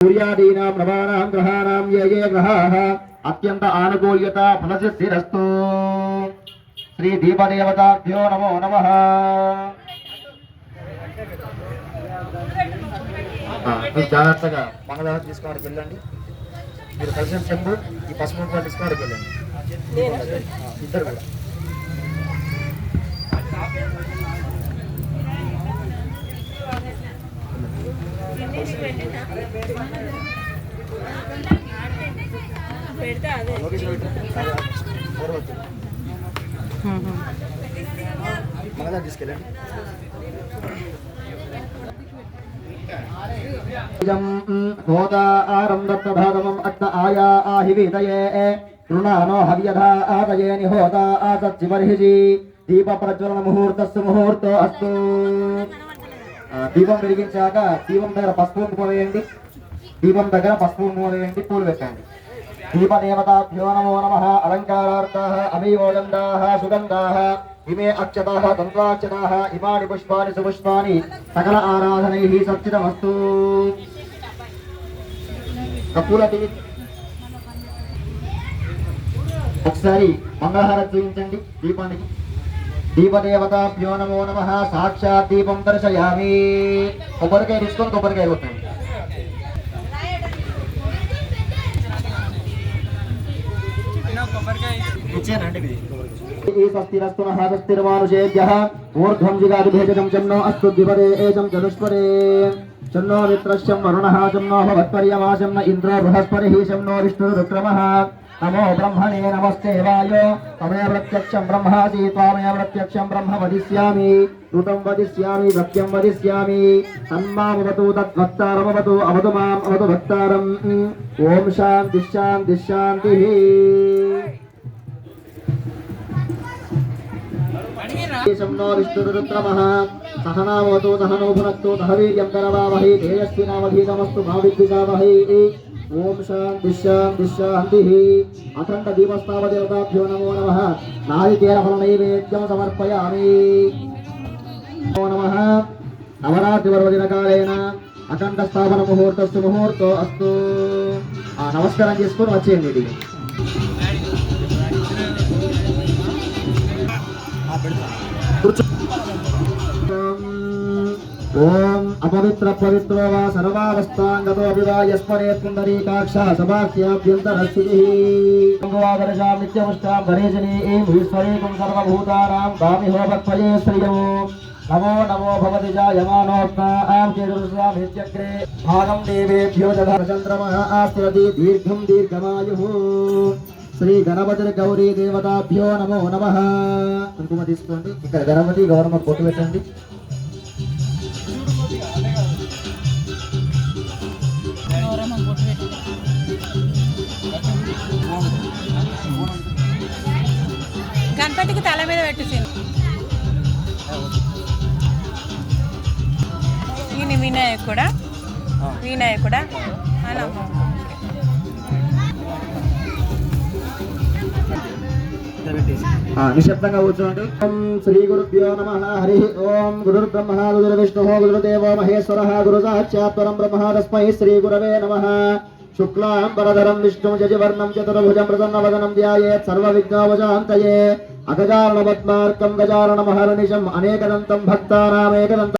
సూర్యాదీనాం నవానాం గ్రహాణాం ఏ ఏ గ్రహాः? అత్యంత ఆనుకూల్యత ఫలసిద్ధిరస్తు శ్రీ దీపదేవతాభ్యో నమో నమః. జాగ్రత్తగా మంగళవారం తీసుకోవడానికి వెళ్ళండి మీరు కలిసిన చెంబు ఈ పసుపు తీసుకోవడానికి వెళ్ళండి. ఇద్దరు కూడా. పెడితే అదే లోకేష్ పెట్టు. ఎవరు వద్దు. మంగళవారం తీసుకెళ్ళండి హోదారం దత్తభాగమం అత్త ఆయా ఆహి వీతయే తృణానో హవ్యధా ఆదయే నిహోదా ఆసత్సివర్హిజి దీప ప్రజ్వలన దీపం వెలిగించాక దీపం దగ్గర పసుపు కుంకుమ వేయండి. దీపం దగ్గర పసుపు కుంకుమ వేయండి పూలు పెట్టండి. దీపదేవతాభ్యో నమో నమ అలంకారార్థా అమీవోగంధా సుగంధా ఇమే అక్షత తంత్రాక్షత ఇమాని పుష్పాని సుపుష్పాని సకల ఆరాధనై సచ్చితమస్తు. కపూల ఒకసారి మంగళహారతి చూపించండి దీపానికి. దీపదేవతాభ్యో నమో నమ. సాక్షాత్ దీపం దర్శయామి. కొబ్బరికాయ తీసుకొని కొబ్బరికాయ కొట్టండి. ఈ స్వస్తిరస్తు స్వస్తిర్మానుషేభ్య ఊర్ధ్వం జిగాదిభేజం చన్నో అస్తు ద్విపదే ఏజం చతుష్పరే చన్నో మిత్రశ్యం వరుణః చన్నో భవత్పర్యమాశం న ఇంద్రో బృహస్పతిః శం నో విష్ణురుక్రమः నమో బ్రహ్మణే నమస్తే వాయో తమే ప్రత్యక్షం బ్రహ్మాసి త్వామే ప్రత్యక్షం బ్రహ్మ వదిష్యామి ఋతం వదిష్యామి సత్యం వదిష్యామి తన్మామవతు తద్వక్తారమవతు అవతు మాం అవతు భక్తారం ఓం శాంతి శాంతి శాంతి శంనో విష్ణురుద్రమః సహనావతు సహనో భునక్తు సహ వీర్యం మా విద్విషావహై ఓం శాంతి శాంతి శాంతి అఖండ దీపస్తావ దేవతాభ్యో నమో నమః. నారికేళఫల నైవేద్యం సమర్పయామి. నమో నమ. నవరాత్రి పర్వదిన కాలేన అఖండ స్థాపన ముహూర్తస్సు ముహూర్తో అస్తు. ఆ, నమస్కారం చేసుకొని వచ్చేయండి ఇది కూర్చో. పవిత్ర పవిత్రో వా సర్వావస్థాంగతో అభివాయస్మరే పుండరీకాక్ష సభాఖ్యాభ్యంతరస్థితి. నిత్యముష్టాం ధరేజనే ఏం ఈశ్వరేకం సర్వభూతానాం దామిహోపత్వయే శ్రియో. నమో నమో భవతి జాయమానోత్నాం భాగం దేవేభ్యో చంద్రమ ఆస్తిరతి దీర్ఘం దీర్ఘమాయు. శ్రీ గణపతి గౌరీ దేవతాభ్యో నమో నమ. కుంకుమ తీసుకోండి. ఇక్కడ గణపతి గౌరమ్మ పొట్టు పెట్టండి. గణపతికి తల మీద పెట్టేసింది ఈయన వినాయకుడా? వినాయకుడా? అనమ్మ నిశ్శబ్దంగా కూర్చోండి. ఓం శ్రీ గురుభ్యో నమ. హరి ఓం గురుర్ బ్రహ్మ గురు విష్ణు గురుదేవో మహేశ్వర గురు సాక్షాత్వరం బ్రహ్మ తస్మై శ్రీ గురవే నమ. శుక్లాం వరధరం విష్ణు జజవర్ణం చతుర్భుజం ప్రసన్న వదనం ధ్యాయేత్ సర్వ విఘ్నోపశాంతయే అగజానన పద్మార్కం గజానన మహర్నిశం అనేకదంతం భక్తానామేకదంతం